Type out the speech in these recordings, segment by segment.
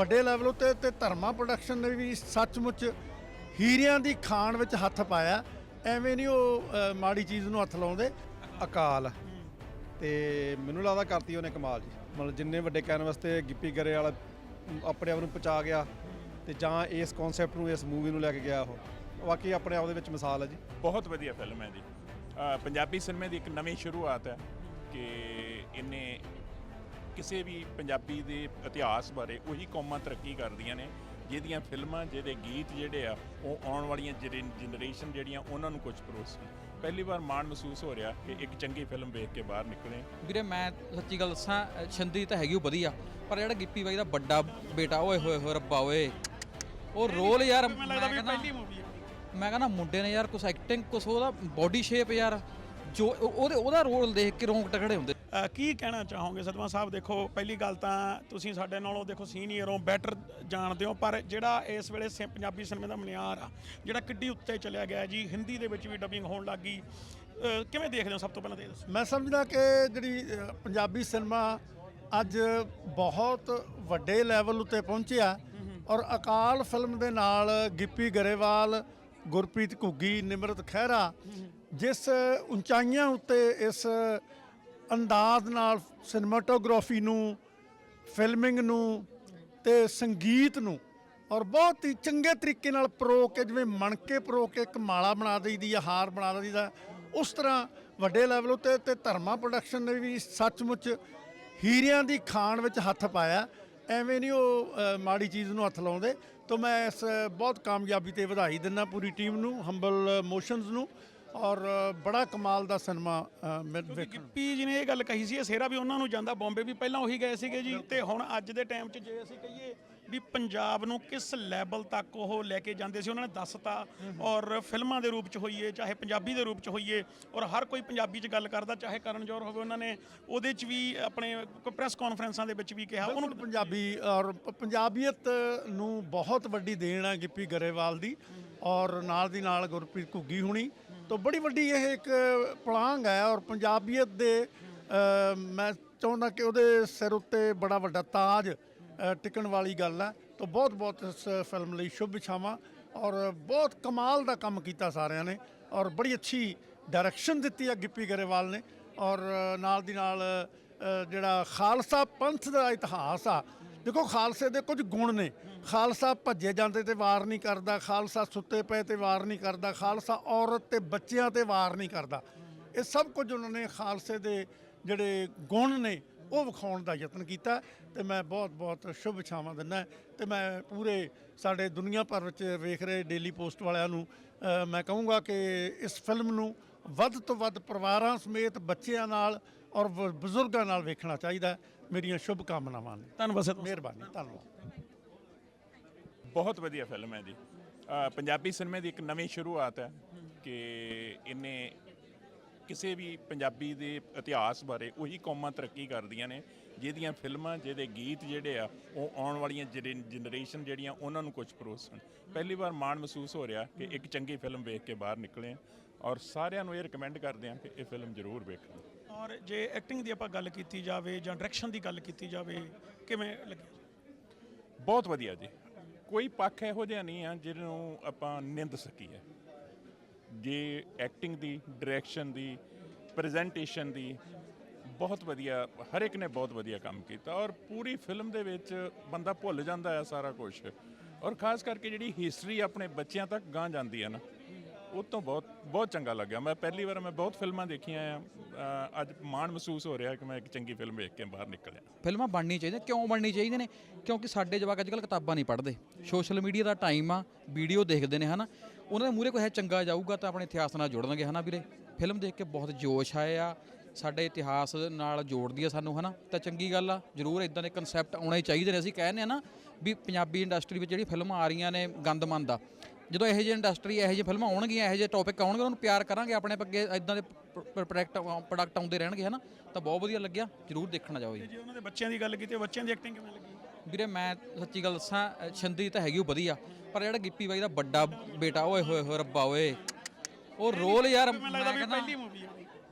ਵੱਡੇ ਲੈਵਲ ਉਤੇ ਤੇ ਧਰਮਾ ਪ੍ਰੋਡਕਸ਼ਨ ਨੇ ਵੀ ਸੱਚਮੁੱਚ ਹੀਰਿਆਂ ਦੀ ਖਾਣ ਵਿੱਚ ਹੱਥ ਪਾਇਆ। ਐਵੇਂ ਨਹੀਂ ਉਹ ਅ, ਮਾੜੀ ਚੀਜ਼ ਨੂੰ ਹੱਥ ਲਾਉਂਦੇ। ਅਕਾਲ। ਤੇ ਮੈਨੂੰ ਲੱਗਦਾ ਕਰਤੀ ਉਹਨੇ ਕਮਾਲ ਜੀ। ਮਤਲਬ ਜਿੰਨੇ ਵੱਡੇ ਕੈਨਵਸ ਤੇ ਗਿੱਪੀ ਗਰੇ ਵਾਲਾ ਆਪਣੇ ਆਪ ਨੂੰ ਪਹੁੰਚਾ ਗਿਆ ਤੇ ਜਾਂ ਇਸ ਕਨਸੈਪਟ ਨੂੰ ਇਸ ਮੂਵੀ ਨੂੰ ਲੈ ਕੇ ਗਿਆ ਉਹ। ਵਾਕਈ ਆਪਣੇ ਆਪ ਦੇ ਵਿੱਚ ਮਿਸਾਲ ਹੈ ਜੀ। ਬਹੁਤ ਵਧੀਆ ਫਿਲਮ ਹੈ ਜੀ। ਅ, ਪੰਜਾਬੀ ਸਿਨੇਮੇ ਦੀ ਇੱਕ ਨਵੀਂ ਸ਼ੁਰੂਆਤ ਹੈ ਕਿ ਇਹਨੇ ਕਿਸੇ ਵੀ ਪੰਜਾਬੀ ਦੇ ਇਤਿਹਾਸ ਬਾਰੇ ਉਹੀ ਕੌਮਾਂ ਤਰੱਕੀ ਕਰਦੀਆਂ ਨੇ ਜਿਹਦੀਆਂ ਫਿਲਮਾਂ ਜਿਹਦੇ ਗੀਤ ਜਿਹੜੇ ਆ ਉਹ ਆਉਣ ਵਾਲੀਆਂ ਜਨਰੇਸ਼ਨ ਜਿਹੜੀਆਂ ਉਹਨਾਂ ਨੂੰ ਕੁਝ ਪਰੋਸਣ ਪਹਿਲੀ ਵਾਰ ਮਾਣ ਮਹਿਸੂਸ ਹੋ ਰਿਹਾ ਕਿ ਇੱਕ ਚੰਗੀ ਫਿਲਮ ਵੇਖ ਕੇ ਬਾਹਰ ਨਿਕਲੇ ਵੀਰੇ ਮੈਂ ਸੱਚੀ ਗੱਲ ਦੱਸਾਂ ਛੰਦੀ ਤਾਂ ਹੈਗੀ ਉਹ ਵਧੀਆ ਪਰ ਜਿਹੜਾ ਗਿੱਪੀ ਬਾਈ ਦਾ ਵੱਡਾ ਬੇਟਾ ਓਏ ਹੋਏ ਹੋਏ ਰੱਬਾ ਓਏ ਉਹ ਰੋਲ ਯਾਰ ਮੈਨੂੰ ਲੱਗਦਾ ਵੀ ਪਹਿਲੀ ਮੂਵੀ ਮੈਂ ਕਹਿੰਦਾ ਮੁੰਡੇ ਨੇ ਯਾਰ ਕੁਛ ਐਕਟਿੰਗ ਕੁਛ ਉਹਦਾ ਬਾਡੀ ਸ਼ੇਪ ਯਾਰ ਜੋ ਉਹ- ਉਹਦੇ ਉਹਦਾ ਰੋਲ ਦੇਖ ਕੇ ਰੋਂਗਟੇ ਖੜੇ ਹੁੰਦੇ ਕੀ ਕਹਿਣਾ ਚਾਹੋਗੇ? ਸਤਮਾ ਸਾਹਿਬ ਦੇਖੋ ਪਹਿਲੀ ਗੱਲ ਤਾਂ ਤੁਸੀਂ ਸਾਡੇ ਨਾਲੋਂ ਦੇਖੋ ਸੀਨੀਅਰ ਹੋ ਬੈਟਰ ਜਾਣਦੇ ਹੋ ਪਰ ਜਿਹੜਾ ਇਸ ਵੇਲੇ ਸਿ- ਪੰਜਾਬੀ ਸਿਨੇਮੇ ਦਾ ਮਨਿਆਰ ਆ ਜਿਹੜਾ ਕਿੱਡੀ ਉੱਤੇ ਚਲਿਆ ਗਿਆ ਜੀ ਹਿੰਦੀ ਦੇ ਵਿੱਚ ਵੀ ਡਬਿੰਗ ਹੋਣ ਲੱਗ ਗਈ ਅ, ਕਿਵੇਂ ਦੇਖਦੇ ਹੋ ਸਭ ਤੋਂ ਪਹਿਲਾਂ ਤੇ ਇਹ ਦੱਸੋ? ਮੈਂ ਸਮਝਦਾ ਕਿ ਜਿਹੜੀ ਅ, ਪੰਜਾਬੀ ਸਿਨੇਮਾ ਅੱਜ ਬਹੁਤ ਵੱਡੇ ਲੈਵਲ ਉੱਤੇ ਪਹੁੰਚਿਆ ਔਰ ਅਕਾਲ ਫਿਲਮ ਦੇ ਨਾਲ ਗਿੱਪੀ ਗਰੇਵਾਲ ਗੁਰਪ੍ਰੀਤ ਘੁੱਗੀ ਨਿਮਰਤ ਖਹਿਰਾ ਜਿਸ ਉਚਾਈਆਂ ਉੱਤੇ ਇਸ ਅੰਦਾਜ਼ ਨਾਲ ਸਿਨੇਮਾਟੋਗ੍ਰਾਫੀ ਨੂੰ, ਫਿਲਮਿੰਗ ਨੂੰ ਤੇ ਸੰਗੀਤ ਨੂੰ ਔਰ ਬਹੁਤ ਹੀ ਚੰਗੇ ਤਰੀਕੇ ਨਾਲ ਪਰੋ ਕੇ, ਜਿਵੇਂ ਮਣਕੇ ਪਰੋ ਕੇ ਇੱਕ ਮਾਲਾ ਬਣਾ ਦਈਦੀ ਆ, ਹਾਰ ਬਣਾ ਦਈਦਾ ਉਸ ਤਰ੍ਹਾਂ ਵੱਡੇ ਲੈਵਲ ਉੱਤੇ ਤੇ ਧਰਮਾ ਪ੍ਰੋਡਕਸ਼ਨ ਨੇ ਵੀ ਸੱਚਮੁੱਚ ਹੀਰਿਆਂ ਦੀ ਖਾਣ ਵਿੱਚ ਹੱਥ ਪਾਇਆ। ਐਵੇਂ ਨਹੀਂ ਉਹ ਮਾੜੀ ਚੀਜ਼ ਨੂੰ ਹੱਥ ਲਾਉਂਦੇ। ਤਾਂ ਮੈਂ ਇਸ ਬਹੁਤ ਕਾਮਯਾਬੀ ਤੇ ਵਧਾਈ ਦਿੰਦਾ ਪੂਰੀ ਟੀਮ ਨੂੰ ਹੰਬਲ ਮੋਸ਼ਨਸ ਨੂੰ। ਔਰ ਬੜਾ ਕਮਾਲ ਦਾ ਸਿਨੇਮਾ ਅ, ਮੈਂ ਕਿਉਂਕਿ ਵੇਖਣ ਗਿੱਪੀ ਜੀ ਨੇ ਇਹ ਗੱਲ ਕਹੀ ਸੀ ਇਹ ਸੇਰਾ ਵੀ ਉਹਨਾਂ ਨੂੰ ਜਾਂਦਾ ਬੰਬੇ ਵੀ ਪਹਿਲਾਂ ਉਹੀ ਗਏ ਸੀਗੇ ਜੀ ਤੇ ਹੁਣ ਅੱਜ ਦੇ ਟਾਈਮ 'ਚ ਜੇ ਅਸੀਂ ਕਹੀਏ ਵੀ ਪੰਜਾਬ ਨੂੰ ਕਿਸ ਲੈਵਲ ਤੱਕ ਉਹ ਲੈ ਕੇ ਜਾਂਦੇ ਸੀ ਉਹਨਾਂ ਨੇ ਦੱਸਤਾ। ਔਰ ਫਿਲਮਾਂ ਦੇ ਰੂਪ 'ਚ ਹੋਈਏ ਚਾਹੇ ਪੰਜਾਬੀ ਦੇ ਰੂਪ 'ਚ ਹੋਈਏ ਔਰ ਹਰ ਕੋਈ ਪੰਜਾਬੀ 'ਚ ਗੱਲ ਕਰਦਾ ਚਾਹੇ ਕਰਨ ਜੌਹਰ ਹੋਵੇ ਉਹਨਾਂ ਨੇ ਉਹਦੇ 'ਚ ਵੀ ਆਪਣੇ ਪ੍ਰੈਸ ਕਾਨਫਰੰਸਾਂ ਦੇ ਵਿੱਚ ਵੀ ਕਿਹਾ। ਉਹਨੂੰ ਪੰਜਾਬੀ ਔਰ ਪੰਜਾਬੀਅਤ ਨੂੰ ਬਹੁਤ ਵੱਡੀ ਦੇਣ ਹੈ ਗਿੱਪੀ ਗਰੇਵਾਲ ਦੀ। ਔਰ ਨਾਲ ਦੀ ਨਾਲ ਗੁਰਪ੍ਰੀਤ ਘੁੱਗੀ ਹੁਣੀ ਤੋਂ ਬੜੀ ਵੱਡੀ ਇਹ ਇੱਕ ਪਲਾਂਗ ਹੈ ਔਰ ਪੰਜਾਬੀਅਤ ਦੇ ਮੈਂ ਚਾਹੁੰਦਾ ਕਿ ਉਹਦੇ ਸਿਰ ਉੱਤੇ ਬੜਾ ਵੱਡਾ ਤਾਜ ਟਿਕਣ ਵਾਲੀ ਗੱਲ ਹੈ। ਤਾਂ ਬਹੁਤ ਬਹੁਤ ਇਸ ਫਿਲਮ ਲਈ ਸ਼ੁਭ ਇਛਾਵਾਂ ਔਰ ਬਹੁਤ ਕਮਾਲ ਦਾ ਕੰਮ ਕੀਤਾ ਸਾਰਿਆਂ ਨੇ ਔਰ ਬੜੀ ਅੱਛੀ ਡਾਇਰੈਕਸ਼ਨ ਦਿੱਤੀ ਹੈ ਗਿੱਪੀ ਗਰੇਵਾਲ ਨੇ ਔਰ ਨਾਲ ਦੀ ਨਾਲ ਜਿਹੜਾ ਖਾਲਸਾ ਪੰਥ ਦਾ ਇਤਿਹਾਸ ਆ ਦੇਖੋ ਖਾਲਸੇ ਦੇ ਕੁਝ ਗੁਣ ਨੇ। ਖਾਲਸਾ ਭੱਜੇ ਜਾਂਦੇ ਤੇ ਵਾਰ ਨਹੀਂ ਕਰਦਾ, ਖਾਲਸਾ ਸੁੱਤੇ ਪਏ ਤੇ ਵਾਰ ਨਹੀਂ ਕਰਦਾ, ਖਾਲਸਾ ਔਰਤ ਤੇ ਬੱਚਿਆਂ ਤੇ ਵਾਰ ਨਹੀਂ ਕਰਦਾ। ਇਹ ਸਭ ਕੁਝ ਉਹਨਾਂ ਨੇ ਖਾਲਸੇ ਦੇ ਜਿਹੜੇ ਗੁਣ ਨੇ, ਉਹ ਵਿਖਾਉਣ ਦਾ ਯਤਨ ਕੀਤਾ ਤੇ ਮੈਂ ਬਹੁਤ ਬਹੁਤ ਸ਼ੁਭ ਦਿੰਦਾ ਤੇ ਮੈਂ ਪੂਰੇ ਸਾਡੇ ਦੁਨੀਆ ਭਰ ਵਿੱਚ ਵੇਖ ਰਹੇ ਡੇਲੀ ਪੋਸਟ ਵਾਲਿਆਂ ਨੂੰ ਮੈਂ ਕਹੂੰਗਾ ਕਿ ਇਸ ਫਿਲਮ ਨੂੰ ਵੱਧ ਤੋਂ ਵੱਧ ਪਰਿਵਾਰਾਂ ਸਮੇਤ ਬੱਚਿਆਂ ਨਾਲ ਔਰ ਬਜ਼ੁਰਗਾਂ ਨਾਲ ਵੇਖਣਾ ਚਾਹੀਦਾ। ਮੇਰੀਆਂ ਸ਼ੁਭ ਕਾਮਨਾਵਾਂ ਨੇ। ਧੰਨਵਾਦ ਸਤਿ ਮਿਹਰਬਾਨੀ ਧੰਨਵਾਦ। ਬਹੁਤ ਵਧੀਆ ਫਿਲਮ ਹੈ ਜੀ। ਪੰਜਾਬੀ ਸਿਨੇਮੇ ਦੀ ਇੱਕ ਨਵੀਂ ਸ਼ੁਰੂਆਤ ਹੈ ਕਿ ਇਹਨੇ ਕਿਸੇ ਵੀ ਪੰਜਾਬੀ ਦੇ ਇਤਿਹਾਸ ਬਾਰੇ ਉਹੀ ਕੌਮਾਂ ਤਰੱਕੀ ਕਰਦੀਆਂ ਨੇ ਜਿਹਦੀਆਂ ਫਿਲਮਾਂ ਜਿਹਦੇ ਗੀਤ ਜਿਹੜੇ ਆ ਉਹ ਆਉਣ ਵਾਲੀਆਂ ਜਨਰੇਸ਼ਨ ਜਿਹੜੀਆਂ ਉਹਨਾਂ ਨੂੰ ਕੁਝ ਪਰੋਸਣ ਪਹਿਲੀ ਵਾਰ ਮਾਣ ਮਹਿਸੂਸ ਹੋ ਰਿਹਾ ਕਿ ਇੱਕ ਚੰਗੀ ਫਿਲਮ ਵੇਖ ਕੇ ਬਾਹਰ ਨਿਕਲੇ ਔਰ ਸਾਰਿਆਂ ਨੂੰ ਇਹ ਰეკਮੈਂਡ ਕਰਦੇ ਹਾਂ ਕਿ ਇਹ ਫਿਲਮ ਜ਼ਰੂਰ ਵੇਖਣ। ਔਰ ਜੇ ਐਕਟਿੰਗ ਦੀ ਆਪਾਂ ਗੱਲ ਕੀਤੀ ਜਾਵੇ ਜਾਂ ਡਾਇਰੈਕਸ਼ਨ ਦੀ ਗੱਲ ਕੀਤੀ ਜਾਵੇ ਕਿਵੇਂ ਲੱਗਿਆ ਬਹੁਤ ਵਧੀਆ ਜੀ। ਕੋਈ ਪੱਖ ਇਹੋ ਜਿਹਾ ਨਹੀਂ ਆ ਜਿਹਨੂੰ ਆਪਾਂ ਨਿੰਦ ਸਕੀਏ। ਜੇ ਐਕਟਿੰਗ ਦੀ ਡਾਇਰੈਕਸ਼ਨ ਦੀ ਪ੍ਰੈਜੈਂਟੇਸ਼ਨ ਦੀ ਬਹੁਤ ਵਧੀਆ ਹਰ ਇੱਕ ਨੇ ਬਹੁਤ ਵਧੀਆ ਕੰਮ ਕੀਤਾ ਔਰ ਪੂਰੀ ਫਿਲਮ ਦੇ ਵਿੱਚ ਬੰਦਾ ਭੁੱਲ ਜਾਂਦਾ ਹੈ ਸਾਰਾ ਕੁਝ ਔਰ ਖਾਸ ਕਰਕੇ ਜਿਹੜੀ ਹਿਸਟਰੀ ਆਪਣੇ ਬੱਚਿਆਂ ਤੱਕ ਗਾਂ ਜਾਂਦੀ ਹੈ ਨਾ ਉਹ ਤੋਂ ਬਹੁਤ ਬਹੁਤ ਚੰਗਾ ਲੱਗਿਆ। ਮੈਂ ਪਹਿਲੀ ਵਾਰ ਮੈਂ ਬਹੁਤ ਫਿਲਮਾਂ ਦੇਖੀਆਂ ਆ। ਅੱਜ ਮਾਣ ਮਹਿਸੂਸ ਹੋ ਰਿਹਾ ਕਿ ਮੈਂ ਇੱਕ ਚੰਗੀ ਫਿਲਮ ਵੇਖ ਕੇ ਬਾਹਰ ਨਿਕਲਿਆ। ਫਿਲਮਾਂ ਬਣਨੀ ਚਾਹੀਦੀਆਂ। ਕਿਉਂ ਬਣਨੀ ਚਾਹੀਦੀਆਂ ਨੇ? ਕਿਉਂਕਿ ਸਾਡੇ ਜਵਾਕ ਅੱਜਕੱਲ ਕਿਤਾਬਾਂ ਨਹੀਂ ਪੜ੍ਹਦੇ। ਸੋਸ਼ਲ ਮੀਡੀਆ ਦਾ ਟਾਈਮ ਆ, ਵੀਡੀਓ ਦੇਖਦੇ ਨੇ, ਹਨਾ? ਉਹਨਾਂ ਦੇ ਮੂਹਰੇ ਕੋਈ ਹੈ ਚੰਗਾ ਜਾਊਗਾ ਤਾਂ ਆਪਣੇ ਇਤਿਹਾਸ ਨਾਲ ਜੁੜਨਗੇ, ਹਨਾ ਵੀਰੇ? ਫਿਲਮ ਦੇਖ ਕੇ ਬਹੁਤ ਜੋਸ਼ ਆਇਆ। ਸਾਡੇ ਇਤਿਹਾਸ ਨਾਲ ਜੋੜਦੀ ਆ ਸਾਨੂੰ, ਹਨਾ? ਤਾਂ ਚੰਗੀ ਗੱਲ ਆ। ਜਰੂਰ ਇਦਾਂ ਦੇ ਕਨਸੈਪਟ ਆਉਣੇ ਚਾਹੀਦੇ ਨੇ। ਅਸੀਂ ਕਹਿੰਦੇ ਆ ਨਾ ਵੀ ਪੰਜਾਬੀ ਇੰਡਸਟਰੀ ਵਿੱਚ ਜਿਹੜੀ ਫਿਲਮਾਂ ਆ ਰਹੀਆਂ ਨੇ ਗੰਦਮੰਦ ਆ ਜਦੋਂ ਇਹੋ ਜਿਹੀ ਇੰਡਸਟਰੀ ਇਹੋ ਜਿਹੀ ਫਿਲਮਾਂ ਆਉਣਗੀਆਂ ਇਹੋ ਜਿਹੇ ਟੌਪਿਕ ਆਉਣਗੇ ਉਹਨਾਂ ਨੂੰ ਪਿਆਰ ਕਰਾਂਗੇ ਆਪਣੇ ਅੱਗੇ ਇਦਾਂ ਦੇ ਪ੍ਰੋਡਕਟ ਪ੍ਰੋਡਕਟ ਆਉਂਦੇ ਰਹਿਣਗੇ ਹਨਾ? ਤਾਂ ਬਹੁਤ ਵਧੀਆ ਲੱਗਿਆ ਜਰੂਰ ਦੇਖਣਾ ਜਾਓ ਜੀ। ਜੇ ਉਹਨਾਂ ਦੇ ਬੱਚਿਆਂ ਦੀ ਗੱਲ ਕੀਤੀ ਬੱਚਿਆਂ ਦੀ ਐਕਟਿੰਗ ਕਿਵੇਂ ਲੱਗੀ? ਵੀਰੇ ਮੈਂ ਸੱਚੀ ਗੱਲ ਦੱਸਾਂ ਛੰਦੀ ਤਾਂ ਹੈਗੀ ਉਹ ਵਧੀਆ। ਪਰ ਜਿਹੜਾ ਗਿੱਪੀ ਬਾਈ ਦਾ ਵੱਡਾ ਬੇਟਾ ਓਏ ਹੋਏ ਹੋਏ ਰੱਬਾ ਓਏ। ਉਹ ਰੋਲ ਯਾਰ ਮੈਂ ਲੱਗਦਾ ਵੀ ਕਹਿੰਦਾ ਪਹਿਲੀ ਮੂਵੀ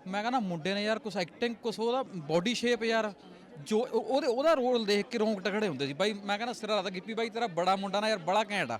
ਮੈਂ ਕਹਿੰਦਾ ਮੁੰਡੇ ਨੇ ਯਾਰ ਕੁਛ ਐਕਟਿੰਗ ਕੁਛ ਉਹਦਾ ਬਾਡੀ ਸ਼ੇਪ ਯਾਰ ਜੋ ਉਹ- ਉਹਦੇ ਉਹਦਾ ਰੋਲ ਦੇਖ ਕੇ ਰੋਂਗਟੇ ਖੜੇ ਹੁੰਦੇ ਸੀ। ਬਾਈ ਮੈਂ ਕਹਿੰਦਾ ਸਿਰਾ ਦਾ ਗਿੱਪੀ ਬਾਈ ਤੇਰਾ ਬੜਾ ਮੁੰਡਾ ਨਾ ਯਾਰ ਬੜਾ ਘੈਂਟ ਆ।